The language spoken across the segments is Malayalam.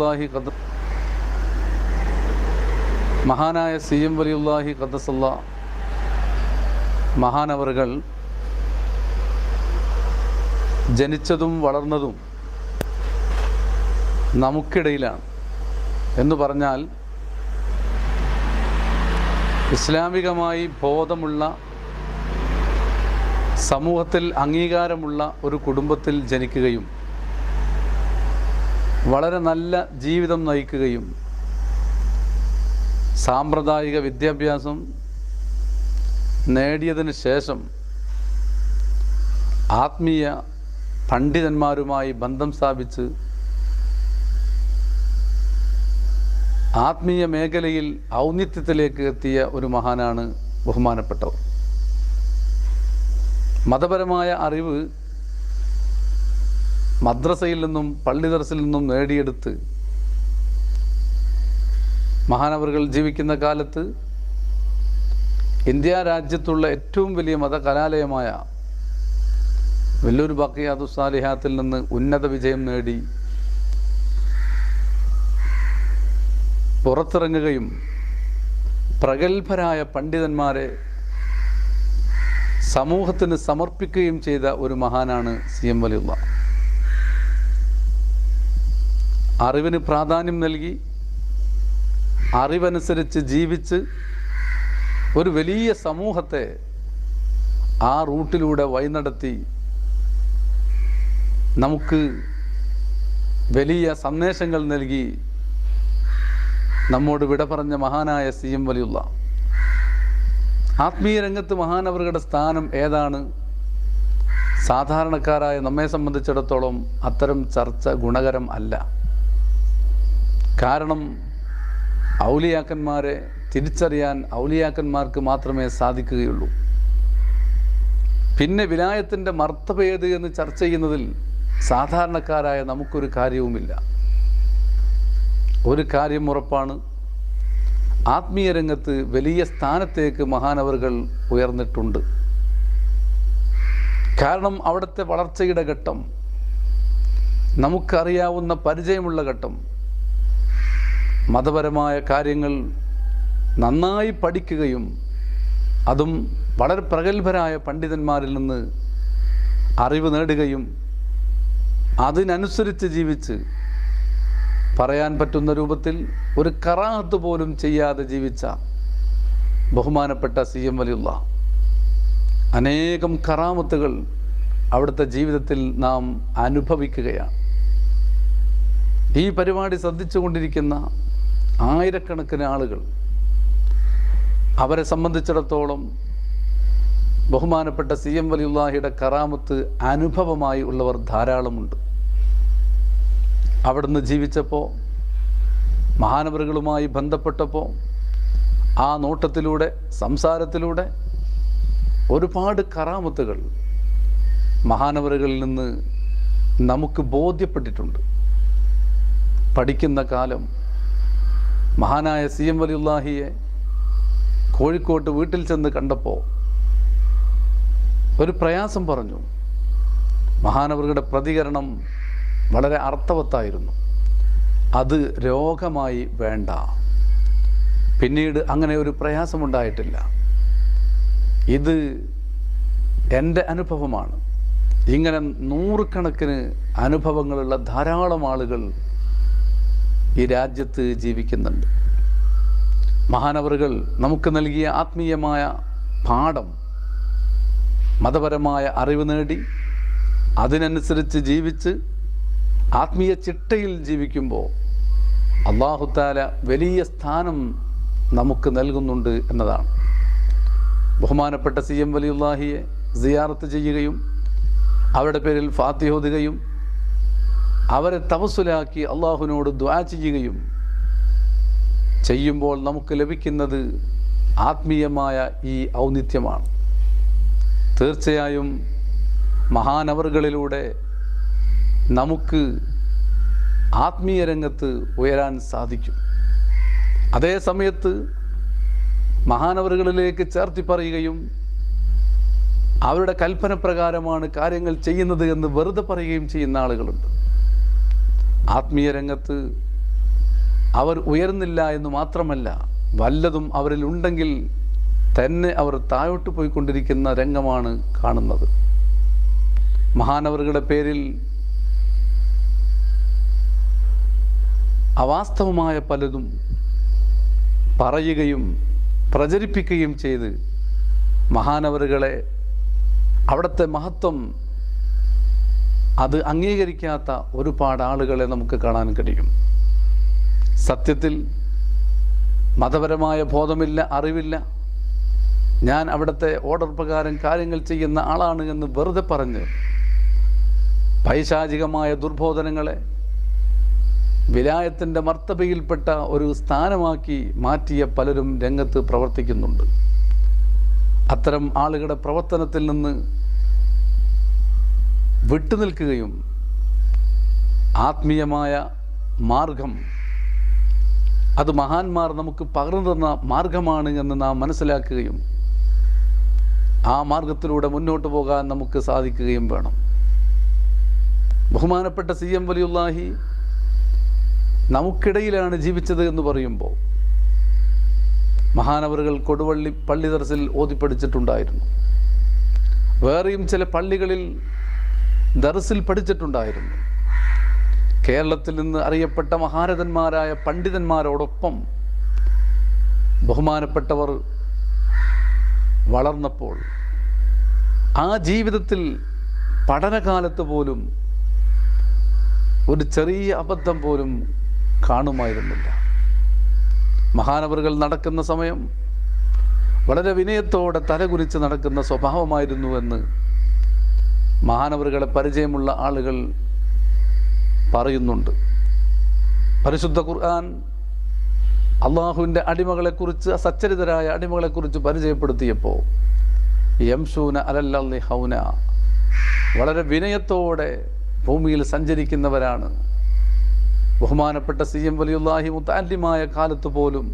വലിയുല്ലാഹി ഖദ മഹാനായ സി എം വലിയുല്ലാഹി ഖദസല്ല. മഹാനവറുകൾ ജനിച്ചതും വളർന്നതും നമുക്കിടയിലാണ്. എന്ന് പറഞ്ഞാൽ ഇസ്ലാമികമായി ബോധമുള്ള സമൂഹത്തിൽ അംഗീകാരമുള്ള ഒരു കുടുംബത്തിൽ ജനിക്കുകയും വളരെ നല്ല ജീവിതം നയിക്കുകയും സാമ്പ്രദായിക വിദ്യാഭ്യാസം നേടിയതിന് ശേഷം ആത്മീയ പണ്ഡിതന്മാരുമായി ബന്ധം സ്ഥാപിച്ച് ആത്മീയ മേഖലയിൽ ഔന്നിത്യത്തിലേക്ക് എത്തിയ ഒരു മഹാനാണ് ബഹുമാനപ്പെട്ടവർ. മതപരമായ അറിവ് മദ്രസയിൽ നിന്നും പള്ളി ദർസിൽ നിന്നും നേടിയെടുത്ത് മഹാനവറുകൾ ജീവിക്കുന്ന കാലത്ത് ഇന്ത്യ രാജ്യത്തുള്ള ഏറ്റവും വലിയ മത കലാലയമായ വെല്ലൂർ ബാക്കിയാദു സാലിഹാത്തിൽ നിന്ന് ഉന്നത വിജയം നേടി പുറത്തിറങ്ങുകയും പ്രഗത്ഭരായ പണ്ഡിതന്മാരെ സമൂഹത്തിന് സമർപ്പിക്കുകയും ചെയ്ത ഒരു മഹാനാണ് സി എം വലിയുള്ള. അറിവിന് പ്രാധാന്യം നൽകി അറിവനുസരിച്ച് ജീവിച്ച് ഒരു വലിയ സമൂഹത്തെ ആ റൂട്ടിലൂടെ വഴിനടത്തി നമുക്ക് വലിയ സന്ദേശങ്ങൾ നൽകി നമ്മോട് വിട പറഞ്ഞ മഹാനായ സി എം വലിയുള്ള. ആത്മീയ രംഗത്ത് മഹാനവറുടെ സ്ഥാനം ഏതാണ്? സാധാരണക്കാരായ നമ്മെ സംബന്ധിച്ചിടത്തോളം അത്തരം ചർച്ച ഗുണകരം അല്ല. കാരണം ഔലിയാക്കന്മാരെ തിരിച്ചറിയാൻ ഔലിയാക്കന്മാർക്ക് മാത്രമേ സാധിക്കുകയുള്ളൂ. പിന്നെ വിലായത്തിന്റെ മർത്തഭേത് എന്ന് ചർച്ച ചെയ്യുന്നതിൽ സാധാരണക്കാരായ നമുക്കൊരു കാര്യവുമില്ല. ഒരു കാര്യം ഉറപ്പാണ്. ആത്മീയ രംഗത്ത് വലിയ സ്ഥാനത്തേക്ക് മഹാനവറുകൾ ഉയർന്നിട്ടുണ്ട്. കാരണം അവിടുത്തെ വളർച്ചയുടെ ഘട്ടം നമുക്കറിയാവുന്ന പരിചയമുള്ള ഘട്ടം മതപരമായ കാര്യങ്ങൾ നന്നായി പഠിക്കുകയും അതും വളരെ പ്രഗത്ഭരായ പണ്ഡിതന്മാരിൽ നിന്ന് അറിവ് നേടുകയും അതിനനുസരിച്ച് ജീവിച്ച് പറയാൻ പറ്റുന്ന രൂപത്തിൽ ഒരു കറാഹത്ത് പോലും ചെയ്യാതെ ജീവിച്ച ബഹുമാനപ്പെട്ട സി എം വലിയുള്ള അനേകം കറാമത്തുകൾ അവിടുത്തെ ജീവിതത്തിൽ നാം അനുഭവിക്കുകയാണ്. ഈ പരിപാടി ശ്രദ്ധിച്ചുകൊണ്ടിരിക്കുന്ന ആയിരക്കണക്കിന് ആളുകൾ അവരെ സംബന്ധിച്ചിടത്തോളം ബഹുമാനപ്പെട്ട സി എം വലിയുള്ളാഹിയുടെ കറാമത്ത് അനുഭവമായി ഉള്ളവർ ധാരാളമുണ്ട്. അവിടുന്ന് ജീവിച്ചപ്പോൾ മഹാനവറുകളുമായി ബന്ധപ്പെട്ടപ്പോൾ ആ നോട്ടത്തിലൂടെ സംസാരത്തിലൂടെ ഒരുപാട് കറാമത്തുകൾ മഹാനവറുകളിൽ നിന്ന് നമുക്ക് ബോധ്യപ്പെട്ടിട്ടുണ്ട്. പഠിക്കുന്ന കാലം മഹാനായ സി എം വലിയുല്ലാഹിയെ കോഴിക്കോട്ട് വീട്ടിൽ ചെന്ന് കണ്ടപ്പോൾ ഒരു പ്രയാസം പറഞ്ഞു. മഹാനവരുടെ പ്രതികരണം വളരെ അർത്ഥവത്തായിരുന്നു. അത് രോഗമായി വേണ്ട. പിന്നീട് അങ്ങനെ ഒരു പ്രയാസമുണ്ടായിട്ടില്ല. ഇത് എന്റെ അനുഭവമാണ്. ഇങ്ങനെ നൂറുകണക്കിന് അനുഭവങ്ങളുള്ള ധാരാളം ആളുകൾ ഈ രാജ്യത്ത് ജീവിക്കുന്നുണ്ട്. മഹാനവറുകൾ നമുക്ക് നൽകിയ ആത്മീയമായ പാഠം മതപരമായ അറിവ് നേടി അതിനനുസരിച്ച് ജീവിച്ച് ആത്മീയ ചിട്ടയിൽ ജീവിക്കുമ്പോൾ അള്ളാഹുത്താല വലിയ സ്ഥാനം നമുക്ക് നൽകുന്നുണ്ട് എന്നതാണ്. ബഹുമാനപ്പെട്ട സി എം വലിയുല്ലാഹിയെ സിയാറത്ത് ചെയ്യുകയും അവരുടെ പേരിൽ ഫാത്തിഹോതുകയും അവരെ തപസ്സുലാക്കി അള്ളാഹുവിനോട് ദ്വാ ചെയ്യുകയും ചെയ്യുമ്പോൾ നമുക്ക് ലഭിക്കുന്നത് ആത്മീയമായ ഈ ഔന്നിത്യമാണ്. തീർച്ചയായും മഹാനവറുകളിലൂടെ നമുക്ക് ആത്മീയ രംഗത്ത് ഉയരാൻ സാധിക്കും. അതേ സമയത്ത് മഹാനവറുകളിലേക്ക് ചേർത്തി പറയുകയും അവരുടെ കൽപ്പന പ്രകാരമാണ് കാര്യങ്ങൾ ചെയ്യുന്നത് എന്ന് വെറുതെ പറയുകയും ചെയ്യുന്ന ആളുകളുണ്ട്. ആത്മീയ രംഗത്ത് അവർ ഉയർന്നില്ല എന്ന് മാത്രമല്ല വല്ലതും അവരിൽ ഉണ്ടെങ്കിൽ തന്നെ അവർ താഴോട്ട് പോയിക്കൊണ്ടിരിക്കുന്ന രംഗമാണ് കാണുന്നത്. മഹാനവറുകളുടെ പേരിൽ അവാസ്തവമായ പലതും പറയുകയും പ്രചരിപ്പിക്കുകയും ചെയ്ത് മഹാനവറുകളെ അവിടുത്തെ മഹത്വം അത് അംഗീകരിക്കാത്ത ഒരുപാട് ആളുകളെ നമുക്ക് കാണാൻ കഴിയും. സത്യത്തിൽ മതപരമായ ബോധമില്ല അറിവില്ല. ഞാൻ അവിടുത്തെ ഓർഡർ പ്രകാരം കാര്യങ്ങൾ ചെയ്യുന്ന ആളാണ് എന്ന് വെറുതെ പറഞ്ഞ് പൈശാചികമായ ദുർബോധനങ്ങളെ വിലായത്തിന്റെ മർത്തബയിൽപ്പെട്ട ഒരു സ്ഥാനമാക്കി മാറ്റിയ പലരും രംഗത്ത് പ്രവർത്തിക്കുന്നുണ്ട്. അത്തരം ആളുകളുടെ പ്രവർത്തനത്തിൽ നിന്ന് വിട്ടുനിൽക്കുകയും ആത്മീയമായ മാർഗം അത് മഹാന്മാർ നമുക്ക് പകർന്നു തന്ന മാർഗമാണ് എന്ന് നാം മനസ്സിലാക്കുകയും ആ മാർഗത്തിലൂടെ മുന്നോട്ട് പോകാൻ നമുക്ക് സാധിക്കുകയും വേണം. ബഹുമാനപ്പെട്ട സി എം വലിയുല്ലാഹി നമുക്കിടയിലാണ് ജീവിച്ചത് എന്ന് പറയുമ്പോൾ മഹാനവറുകൾ കൊടുവള്ളി പള്ളി തറസിൽ ഓതിപ്പടിച്ചിട്ടുണ്ടായിരുന്നു വേറെയും ചില പള്ളികളിൽ ദർസിൽ പഠിച്ചിട്ടുണ്ടായിരുന്നു. കേരളത്തിൽ നിന്ന് അറിയപ്പെട്ട മഹാരഥന്മാരായ പണ്ഡിതന്മാരോടൊപ്പം ബഹുമാനപ്പെട്ടവർ വളർന്നപ്പോൾ ആ ജീവിതത്തിൽ പഠനകാലത്ത് പോലും ഒരു ചെറിയ അബദ്ധം പോലും കാണുമായിരുന്നില്ല. മഹാനവറുകൾ നടക്കുന്ന സമയം വളരെ വിനയത്തോടെ തലകുനിച്ച് നടക്കുന്ന സ്വഭാവമായിരുന്നുവെന്ന് മഹാനവറുകളെ പരിചയമുള്ള ആളുകൾ പറയുന്നുണ്ട്. പരിശുദ്ധ ഖുർആൻ അള്ളാഹുവിന്റെ അടിമകളെക്കുറിച്ച് സച്ചരിതരായ അടിമകളെക്കുറിച്ച് പരിചയപ്പെടുത്തിയപ്പോൾ യംസൂന അലല്ലി ഹൗന വളരെ വിനയത്തോടെ ഭൂമിയിൽ സഞ്ചരിക്കുന്നവരാണ്. ബഹുമാനപ്പെട്ട സി എം വലിയുല്ലാഹി മുത്താല്യമായ കാലത്ത് പോലും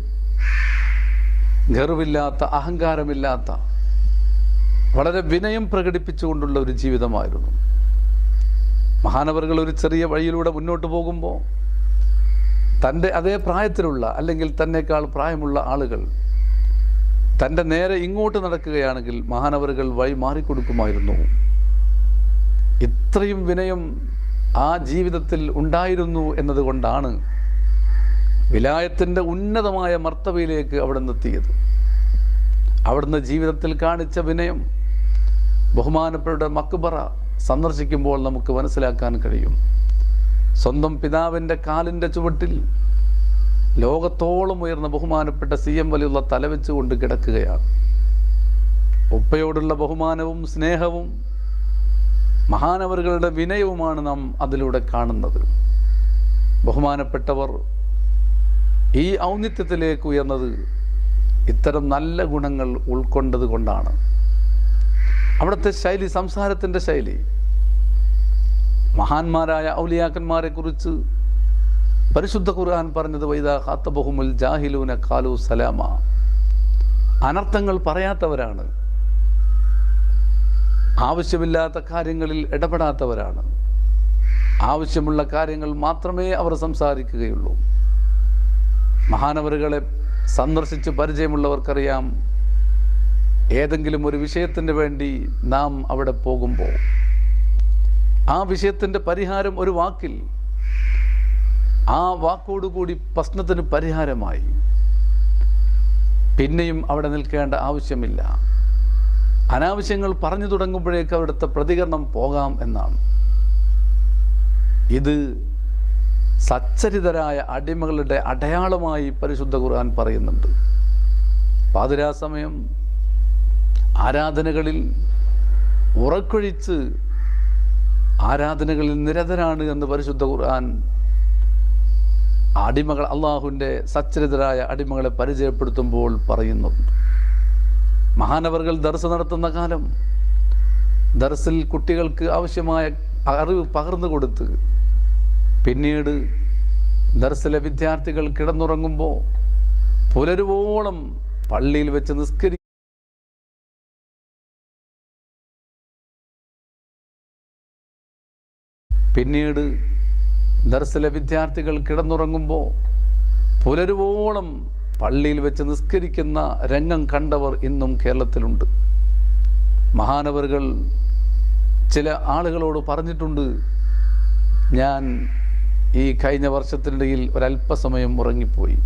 ഗർവില്ലാത്ത അഹങ്കാരമില്ലാത്ത വളരെ വിനയം പ്രകടിപ്പിച്ചുകൊണ്ടുള്ള ഒരു ജീവിതമായിരുന്നു. മഹാനവറുകൾ ഒരു ചെറിയ വഴിയിലൂടെ മുന്നോട്ട് പോകുമ്പോൾ തന്റെ അതേ പ്രായത്തിലുള്ള അല്ലെങ്കിൽ തന്നെക്കാൾ പ്രായമുള്ള ആളുകൾ തന്റെ നേരെ ഇങ്ങോട്ട് നടക്കുകയാണെങ്കിൽ മഹാനവറുകൾ വഴി മാറിക്കൊടുക്കുമായിരുന്നു. ഇത്രയും വിനയം ആ ജീവിതത്തിൽ ഉണ്ടായിരുന്നു എന്നതുകൊണ്ടാണ് വിലായത്തിന്റെ ഉന്നതമായ മർത്തവയിലേക്ക് അവിടെ എത്തിയത്. അവിടുന്ന് ജീവിതത്തിൽ കാണിച്ച വിനയം ബഹുമാനപ്പെട്ട മക്ബറ സന്ദർശിക്കുമ്പോൾ നമുക്ക് മനസ്സിലാക്കാൻ കഴിയും. സ്വന്തം പിതാവിന്റെ കാലിന്റെ ചുവട്ടിൽ ലോകത്തോളം ഉയർന്ന ബഹുമാനപ്പെട്ട സി എം വലിയുള്ള തലവെച്ചുകൊണ്ട് കിടക്കുകയാണ്. ഉപ്പയോടുള്ള ബഹുമാനവും സ്നേഹവും മഹാനവറുകളുടെ വിനയവുമാണ് നാം അതിലൂടെ കാണുന്നത്. ബഹുമാനപ്പെട്ടവർ ഈ ഔന്നിത്യത്തിലേക്ക് ഉയർന്നത് ഇത്തരം നല്ല ഗുണങ്ങൾ ഉൾക്കൊണ്ടത് കൊണ്ടാണ്. അവിടുത്തെ ശൈലി സംസാരത്തിന്റെ ശൈലി. മഹാന്മാരായ ഔലിയാക്കന്മാരെ കുറിച്ച് പരിശുദ്ധ ഖുർആൻ പറഞ്ഞത് വൈദ ഖാത്തബഹുമുൽ ജാഹിലൂന കാലു സലാമ. അനർത്ഥങ്ങൾ പറയാത്തവരാണ്. ആവശ്യമില്ലാത്ത കാര്യങ്ങളിൽ ഇടപെടാത്തവരാണ്. ആവശ്യമുള്ള കാര്യങ്ങൾ മാത്രമേ അവർ സംസാരിക്കുകയുള്ളൂ. മഹാനവറുകളെ സന്ദർശിച്ച് പരിചയമുള്ളവർക്കറിയാം ഏതെങ്കിലും ഒരു വിഷയത്തിന് വേണ്ടി നാം അവിടെ പോകുമ്പോൾ ആ വിഷയത്തിന്റെ പരിഹാരം ഒരു വാക്കിൽ ആ വാക്കോടുകൂടി പ്രശ്നത്തിന് പരിഹാരമായി. പിന്നെയും അവിടെ നിൽക്കേണ്ട ആവശ്യമില്ല. അനാവശ്യങ്ങൾ പറഞ്ഞു തുടങ്ങുമ്പോഴേക്ക് അവിടുത്തെ പ്രതികരണം പോകാം എന്നാണ്. ഇത് സച്ചരിതരായ അടിമകളുടെ അടയാളമായി പരിശുദ്ധ ഖുർആൻ പറയുന്നുണ്ട്. പാതിരാ സമയം ആരാധനകളിൽ ഉറക്കൊഴിച്ച് ആരാധനകളിൽ നിരതരാണ് എന്ന് പരിശുദ്ധ ഖുർആൻ അടിമകൾ അള്ളാഹുവിന്റെ സച്ചരിതരായ അടിമകളെ പരിചയപ്പെടുത്തുമ്പോൾ പറയുന്നുണ്ട് മഹാനവറുകൾ ദർസ് നടത്തുന്ന കാലം ദർസിൽ കുട്ടികൾക്ക് ആവശ്യമായ അറിവ് പകർന്നു കൊടുത്ത് പിന്നീട് ദർസിലെ വിദ്യാർത്ഥികൾ കിടന്നുറങ്ങുമ്പോൾ പുലരുവോളം പള്ളിയിൽ വെച്ച് നിസ്കരി പിന്നീട് ദർസിലെ വിദ്യാർത്ഥികൾ കിടന്നുറങ്ങുമ്പോൾ പുലരുവോളം പള്ളിയിൽ വെച്ച് നിസ്കരിക്കുന്ന രംഗം കണ്ടവർ ഇന്നും കേരളത്തിലുണ്ട്. മഹാനവറുകൾ ചില ആളുകളോട് പറഞ്ഞിട്ടുണ്ട് ഞാൻ ഈ കഴിഞ്ഞ വർഷത്തിനിടയിൽ ഒരല്പസമയം ഉറങ്ങിപ്പോയി.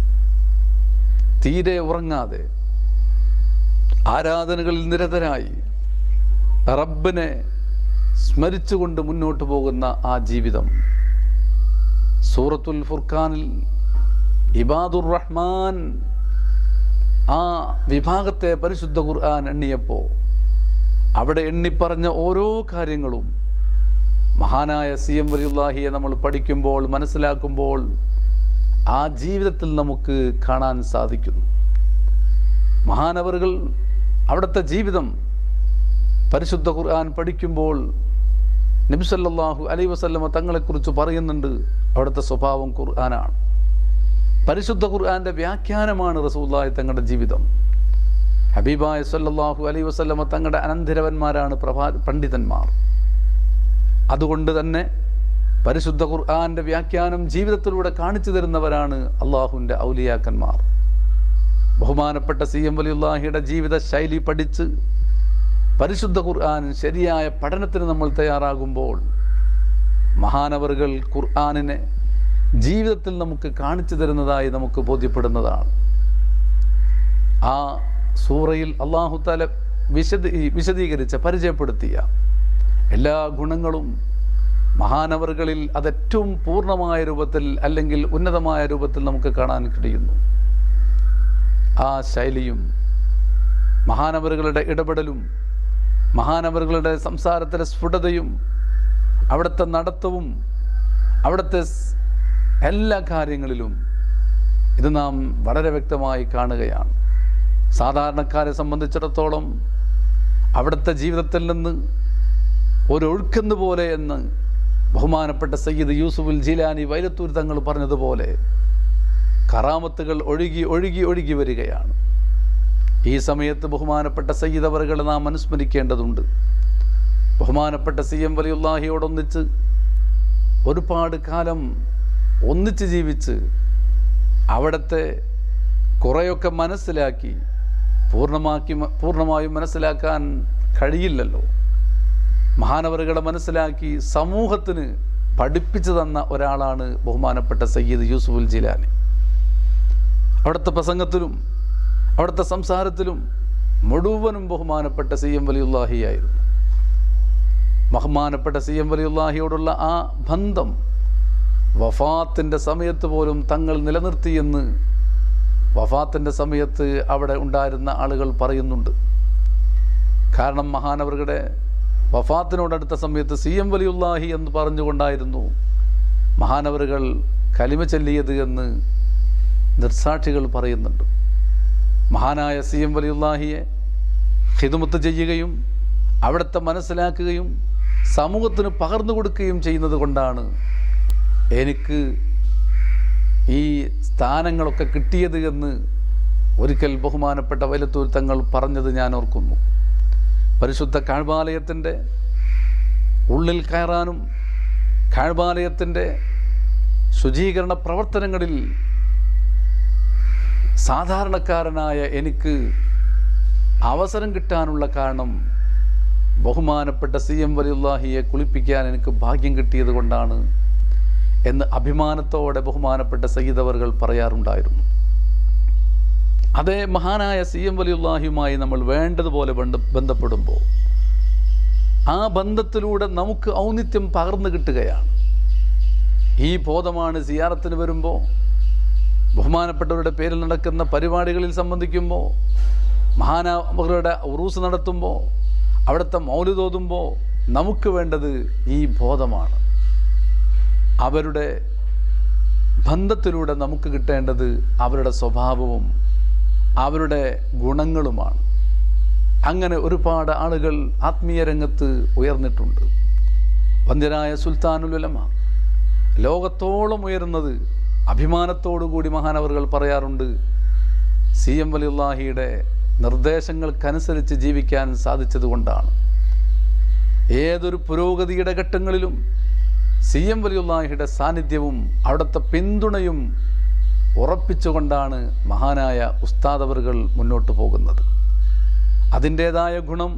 തീരെ ഉറങ്ങാതെ ആരാധനകളിൽ നിരതരായി റബ്ബിനെ സ്മരിച്ചുകൊണ്ട് മുന്നോട്ട് പോകുന്ന ആ ജീവിതം. സൂറത്തുൽ ഫുർഖാനിൽ ഇബാദുർ റഹ്മാൻ ആ വിഭാഗത്തെ പരിശുദ്ധ ഖുർആൻ എണ്ണിയപ്പോൾ അവിടെ എണ്ണിപ്പറഞ്ഞ ഓരോ കാര്യങ്ങളും മഹാനായ സി എം വലിയുല്ലാഹിയെ നമ്മൾ പഠിക്കുമ്പോൾ മനസ്സിലാക്കുമ്പോൾ ആ ജീവിതത്തിൽ നമുക്ക് കാണാൻ സാധിക്കുന്നു. മഹാനവറുകൾ അവിടുത്തെ ജീവിതം പരിശുദ്ധ ഖുർആൻ പഠിക്കുമ്പോൾ നബിസല്ലാഹു അലൈ വസല്ലമ തങ്ങളെക്കുറിച്ച് പറയുന്നുണ്ട്. അവിടുത്തെ സ്വഭാവം ഖുർആനാണ്. പരിശുദ്ധ ഖുർആാന്റെ വ്യാഖ്യാനമാണ് റസൂല്ലായി തങ്ങളുടെ ജീവിതം. ഹബീബായ സല്ലല്ലാഹു അലൈ വസല്ലമ തങ്ങളുടെ അനന്തരവന്മാരാണ് പ്രഭാ പണ്ഡിതന്മാർ. അതുകൊണ്ട് തന്നെ പരിശുദ്ധ ഖുർആാന്റെ വ്യാഖ്യാനം ജീവിതത്തിലൂടെ കാണിച്ചു തരുന്നവരാണ് അള്ളാഹുവിന്റെ ഔലിയാക്കന്മാർ. ബഹുമാനപ്പെട്ട സി എം വലിയുല്ലാഹിയുടെ ജീവിത ശൈലി പഠിച്ച് പരിശുദ്ധ ഖുർആൻ ശരിയായ പഠനത്തിന് നമ്മൾ തയ്യാറാകുമ്പോൾ മഹാനവറുകൾ ഖുർആാനിനെ ജീവിതത്തിൽ നമുക്ക് കാണിച്ചു തരുന്നതായി നമുക്ക് ബോധ്യപ്പെടുന്നതാണ്. ആ സൂറയിൽ അള്ളാഹു താല വിശദീ വിശദീകരിച്ച പരിചയപ്പെടുത്തിയ എല്ലാ ഗുണങ്ങളും മഹാനവറുകളിൽ അതേറ്റവും പൂർണമായ രൂപത്തിൽ അല്ലെങ്കിൽ ഉന്നതമായ രൂപത്തിൽ നമുക്ക് കാണാൻ കഴിയുന്നു. ആ ശൈലിയും മഹാനവറുകളുടെ ഇടപെടലും മഹാനവറുകളുടെ സംസാരത്തിലെ സ്ഫുടതയും അവിടുത്തെ നടത്തവും അവിടുത്തെ എല്ലാ കാര്യങ്ങളിലും ഇത് നാം വളരെ വ്യക്തമായി കാണുകയാണ്. സാധാരണക്കാരെ സംബന്ധിച്ചിടത്തോളം അവിടുത്തെ ജീവിതത്തിൽ നിന്ന് ഒരു ഒഴുക്കുന്ന പോലെ എന്ന് ബഹുമാനപ്പെട്ട സയ്യിദ് യൂസുഫുൽ ജിലാനി വൈലത്തൂർ തങ്ങൾ പറഞ്ഞതുപോലെ കറാമത്തുകൾ ഒഴുകി ഒഴുകി ഒഴുകി വരികയാണ്. ഈ സമയത്ത് ബഹുമാനപ്പെട്ട സയ്യിദ് അവറുകളെ നാം അനുസ്മരിക്കേണ്ടതുണ്ട്. ബഹുമാനപ്പെട്ട സി എം വലിയുല്ലാഹിയോടൊന്നിച്ച് ഒരുപാട് കാലം ഒന്നിച്ച് ജീവിച്ച് അവിടുത്തെ കുറേയൊക്കെ മനസ്സിലാക്കി പൂർണമാക്കി പൂർണമായും മനസ്സിലാക്കാൻ കഴിയില്ലല്ലോ. മഹാനവറുകളെ മനസ്സിലാക്കി സമൂഹത്തിന് പഠിപ്പിച്ചു തന്ന ഒരാളാണ് ബഹുമാനപ്പെട്ട സയ്യിദ് യൂസുഫുൽ ജിലാനി. അവിടുത്തെ പ്രസംഗത്തിലും അവിടുത്തെ സംസാരത്തിലും മുഴുവനും ബഹുമാനപ്പെട്ട സി എം വലിയുല്ലാഹി ആയിരുന്നു ബഹുമാനപ്പെട്ട സി എം വലിയുല്ലാഹിയോടുള്ള ആ ബന്ധം വഫാത്തിന്റെ സമയത്ത് പോലും തങ്ങൾ നിലനിർത്തിയെന്ന് വഫാത്തിന്റെ സമയത്ത് അവിടെ ഉണ്ടായിരുന്ന ആളുകൾ പറയുന്നുണ്ട്. കാരണം മഹാനവറുടെ വഫാത്തിനോടടുത്ത സമയത്ത് സി എം വലിയുല്ലാഹി എന്ന് പറഞ്ഞുകൊണ്ടായിരുന്നു മഹാനവറുകൾ കലിമ ചൊല്ലിയത് എന്ന് നിർസാക്ഷികൾ പറയുന്നുണ്ട്. മഹാനായ സി എം വലിയുല്ലാഹിയെ ഹിതുമുത്ത് ചെയ്യുകയും അവിടുത്തെ മനസ്സിലാക്കുകയും സമൂഹത്തിന് പകർന്നു കൊടുക്കുകയും ചെയ്യുന്നത് കൊണ്ടാണ് എനിക്ക് ഈ സ്ഥാനങ്ങളൊക്കെ കിട്ടിയത് എന്ന് ഒരിക്കൽ ബഹുമാനപ്പെട്ട വൈലത്തൂർ തങ്ങൾ പറഞ്ഞത് ഞാൻ ഓർക്കുന്നു. പരിശുദ്ധ കാഴ്വാലയത്തിന്റെ ഉള്ളിൽ കയറാനും കാഴ്വാലയത്തിന്റെ ശുചീകരണ പ്രവർത്തനങ്ങളിൽ സാധാരണക്കാരനായ എനിക്ക് അവസരം കിട്ടാനുള്ള കാരണം ബഹുമാനപ്പെട്ട സി എം വലിയുല്ലാഹിയെ കുളിപ്പിക്കാൻ എനിക്ക് ഭാഗ്യം കിട്ടിയത് കൊണ്ടാണ് എന്ന് അഭിമാനത്തോടെ ബഹുമാനപ്പെട്ട സയ്യിദവറുകൾ പറയാറുണ്ടായിരുന്നു. അതേ മഹാനായ സി എം വലിയുല്ലാഹിയുമായി നമ്മൾ വേണ്ടതുപോലെ ബന്ധ ബന്ധപ്പെടുമ്പോൾ ആ ബന്ധത്തിലൂടെ നമുക്ക് ഔന്നിത്യം പകർന്നു കിട്ടുകയാണ്. ഈ ബോധമാണ് സിയാറത്തിന് വരുമ്പോൾ ബഹുമാനപ്പെട്ടവരുടെ പേരിൽ നടക്കുന്ന പരിപാടികളിൽ സംബന്ധിക്കുമ്പോൾ മഹാനവരുടെ ഉറൂസ് നടത്തുമ്പോൾ അവിടുത്തെ മൗലി തോതുമ്പോൾ നമുക്ക് വേണ്ടത് ഈ ബോധമാണ്. അവരുടെ ബന്ധത്തിലൂടെ നമുക്ക് കിട്ടേണ്ടത് അവരുടെ സ്വഭാവവും അവരുടെ ഗുണങ്ങളുമാണ്. അങ്ങനെ ഒരുപാട് ആളുകൾ ആത്മീയ രംഗത്ത് ഉയർന്നിട്ടുണ്ട്. വന്ദ്യനായ സുൽത്താനുലുലമ ലോകത്തോളം ഉയരുന്നത് അഭിമാനത്തോടു കൂടി മഹാനവറുകൾ പറയാറുണ്ട് സി എം വലിയുള്ളാഹിയുടെ നിർദ്ദേശങ്ങൾക്കനുസരിച്ച് ജീവിക്കാൻ സാധിച്ചതുകൊണ്ടാണ്. ഏതൊരു പുരോഗതിയുടെ ഘട്ടങ്ങളിലും സി എം വലിയുള്ളാഹിയുടെ സാന്നിധ്യവും അവിടുത്തെ പിന്തുണയും ഉറപ്പിച്ചുകൊണ്ടാണ് മഹാനായ ഉസ്താദവറുകൾ മുന്നോട്ട് പോകുന്നത്. അതിന്റേതായ ഗുണം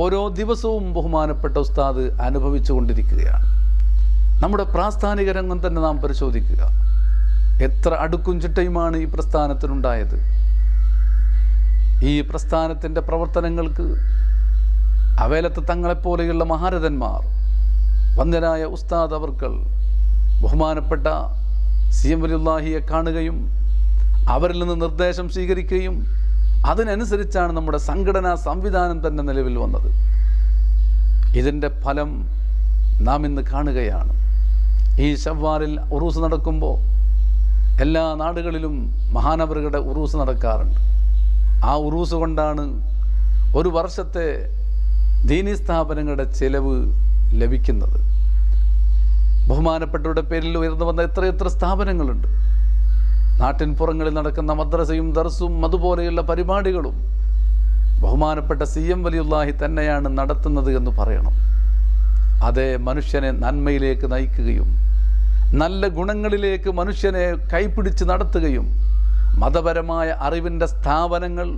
ഓരോ ദിവസവും ബഹുമാനപ്പെട്ട ഉസ്താദ് അനുഭവിച്ചു കൊണ്ടിരിക്കുകയാണ് നമ്മുടെ പ്രാസ്ഥാനിക രംഗം തന്നെ നാം പരിശോധിക്കുക. എത്ര അടുക്കും ചിട്ടയുമാണ് ഈ പ്രസ്ഥാനത്തിനുണ്ടായത്? ഈ പ്രസ്ഥാനത്തിന്റെ പ്രവർത്തനങ്ങൾക്ക് അവേലത്ത് തങ്ങളെപ്പോലെയുള്ള മഹാരഥന്മാർ വന്ദനായ ഉസ്താദ് അവർക്കൾ ബഹുമാനപ്പെട്ട സി എം വലിയുല്ലാഹിയെ കാണുകയും അവരിൽ നിന്ന് നിർദ്ദേശം സ്വീകരിക്കുകയും അതിനനുസരിച്ചാണ് നമ്മുടെ സംഘടനാ സംവിധാനം തന്നെ നിലവിൽ വന്നത്. ഇതിന്റെ ഫലം നാം ഇന്ന് കാണുകയാണ്. ഈ ഷവ്വാലിൽ ഉറൂസ് നടക്കുമ്പോൾ എല്ലാ നാടുകളിലും മഹാനവറുകളുടെ ഉറൂസ് നടക്കാറുണ്ട്. ആ ഉറൂസ് കൊണ്ടാണ് ഒരു വർഷത്തെ ദീനി സ്ഥാപനങ്ങളുടെ ചെലവ് ലഭിക്കുന്നത്. ബഹുമാനപ്പെട്ടവരുടെ പേരിൽ ഉയർന്നു വന്ന എത്രയെത്ര സ്ഥാപനങ്ങളുണ്ട്. നാട്ടിൻ പുറങ്ങളിൽ നടക്കുന്ന മദ്രസയും ദർസും അതുപോലെയുള്ള പരിപാടികളും ബഹുമാനപ്പെട്ട സി എം വലിയുല്ലാഹി തന്നെയാണ് നടത്തുന്നത് എന്ന് പറയണം. അതേ മനുഷ്യനെ നന്മയിലേക്ക് നയിക്കുകയും നല്ല ഗുണങ്ങളിലേക്ക് മനുഷ്യനെ കൈപിടിച്ച് നടത്തുകയും മതപരമായ അറിവിന്റെ സ്ഥാപനങ്ങൾ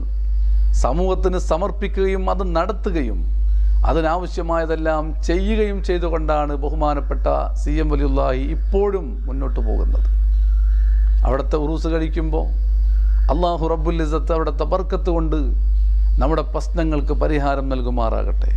സമൂഹത്തിന് സമർപ്പിക്കുകയും അത് നടത്തുകയും അതിനാവശ്യമായതെല്ലാം ചെയ്യുകയും ചെയ്തുകൊണ്ടാണ് ബഹുമാനപ്പെട്ട സി എം വലിയുല്ലാഹി ഇപ്പോഴും മുന്നോട്ട് പോകുന്നത്. അവിടുത്തെ ഉറൂസ് കഴിക്കുമ്പോൾ അള്ളാഹു റബ്ബുൽ അവിടുത്തെ ബർക്കത്ത് കൊണ്ട് നമ്മുടെ പ്രശ്നങ്ങൾക്ക് പരിഹാരം നൽകുമാറാകട്ടെ.